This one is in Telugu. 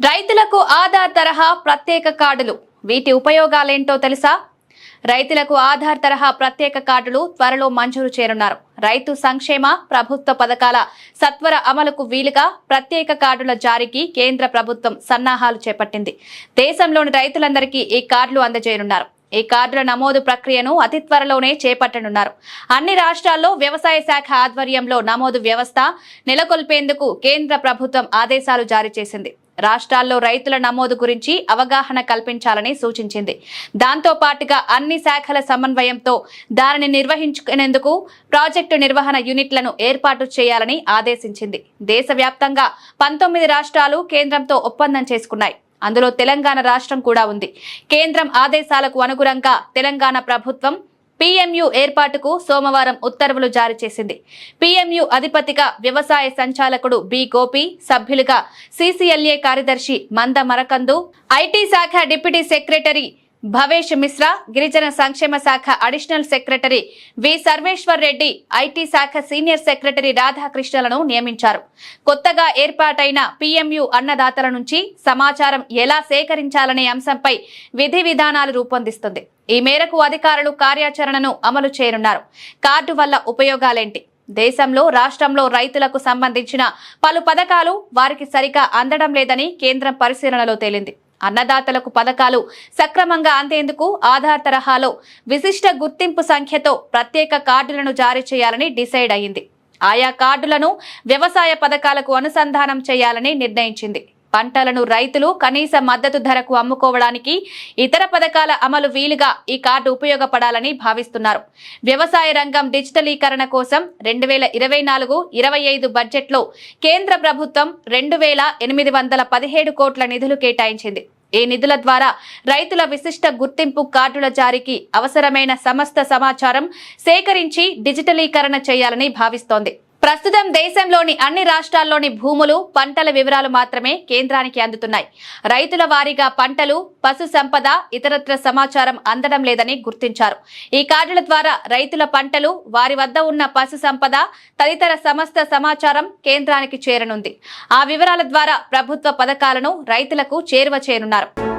రైతులకు ఆధార్ తరహా ప్రత్యేక కార్డులు. వీటి ఉపయోగాలేంటో తెలుసా? రైతులకు ఆధార్ తరహా ప్రత్యేక కార్డులు త్వరలో మంజూరు చేరున్నారు. రైతు సంక్షేమ ప్రభుత్వ పథకాల సత్వర అమలుకు వీలుగా ప్రత్యేక కార్డుల జారీకి కేంద్ర ప్రభుత్వం సన్నాహాలు చేపట్టింది. దేశంలోని రైతులందరికీ ఈ కార్డులు అందజేయనున్నారు. ఈ కార్డుల నమోదు ప్రక్రియను అతి త్వరలోనే చేపట్టనున్నారు. అన్ని రాష్ట్రాల్లో వ్యవసాయ శాఖ ఆధ్వర్యంలో నమోదు వ్యవస్థ నెలకొల్పేందుకు కేంద్ర ప్రభుత్వం ఆదేశాలు జారీ చేసింది. రాష్ట్రాల్లో రైతుల నమోదు గురించి అవగాహన కల్పించాలని సూచించింది. దాంతో పాటుగా అన్ని శాఖల సమన్వయంతో దానిని నిర్వహించుకునేందుకు ప్రాజెక్టు నిర్వహణ యూనిట్లను ఏర్పాటు చేయాలని ఆదేశించింది. దేశవ్యాప్తంగా పంతొమ్మిది రాష్ట్రాలు కేంద్రంతో ఒప్పందం చేసుకున్నాయి. అందులో తెలంగాణ రాష్ట్రం కూడా ఉంది. కేంద్రం ఆదేశాలకు అనుగుణంగా తెలంగాణ ప్రభుత్వం పీఎంయు ఏర్పాటుకు సోమవారం ఉత్తర్వులు జారీ చేసింది. పీఎంయు అధిపతిగా వ్యవసాయ సంచాలకుడు బి గోపి సభ్యులుగా సీసీఎల్ఏ కార్యదర్శి మంద మరకందు ఐటీ శాఖ డిప్యూటీ సెక్రటరీ భవేష్ మిశ్రా గిరిజన సంక్షేమ శాఖ additional secretary V Sarveshwar Reddy IT శాఖ సీనియర్ సెక్రటరీ రాధాకృష్ణలను నియమించారు. కొత్తగా ఏర్పాటైన పీఎంయు అన్నదాతల నుంచి సమాచారం ఎలా సేకరించాలనే అంశంపై విధి విధానాలు రూపొందిస్తుంది. ఈ మేరకు అధికారులు కార్యాచరణను అమలు చేయనున్నారు. కార్డు వల్ల ఉపయోగాలేంటి? దేశంలో రాష్ట్రంలో రైతులకు సంబంధించిన పలు పథకాలు వారికి సరిగా అందడం లేదని కేంద్రం పరిశీలనలో తేలింది. అన్నదాతలకు పథకాలు సక్రమంగా అందేందుకు ఆధార్ తరహాలో విశిష్ట గుర్తింపు సంఖ్యతో ప్రత్యేక కార్డులను జారీ చేయాలని డిసైడ్ అయింది ఆయా కార్డులను వ్యవసాయ పథకాలకు అనుసంధానం చేయాలని నిర్ణయించింది. పంటలను రైతులు కనీస మద్దతు ధరకు అమ్ముకోవడానికి ఇతర పథకాల అమలు వీలుగా ఈ కార్డు ఉపయోగపడాలని భావిస్తున్నారు. వ్యవసాయ రంగం డిజిటలీకరణ కోసం రెండు వేల ఇరవై నాలుగు ఇరవై ఐదు బడ్జెట్లో కేంద్ర ప్రభుత్వం రెండు వేల ఎనిమిది వందల పదిహేడు కోట్ల నిధులు కేటాయించింది. ఈ నిధుల ద్వారా రైతుల విశిష్ట గుర్తింపు కార్డుల జారీకి అవసరమైన సమస్త సమాచారం సేకరించి డిజిటలీకరణ చేయాలని భావిస్తోంది. ప్రస్తుతం దేశంలోని అన్ని రాష్ట్రాల్లోని భూములు పంటల వివరాలు మాత్రమే కేంద్రానికి అందుతున్నాయి. రైతుల వారీగా పంటలు పశు సంపద ఇతరత్ర సమాచారం అందడం లేదని గుర్తించారు. ఈ కార్డుల ద్వారా రైతుల పంటలు వారి వద్ద ఉన్న పశు సంపద తదితర సమస్త సమాచారం కేంద్రానికి చేరనుంది. ఆ వివరాల ద్వారా ప్రభుత్వ పథకాలను రైతులకు చేరువ చేయనున్నారు.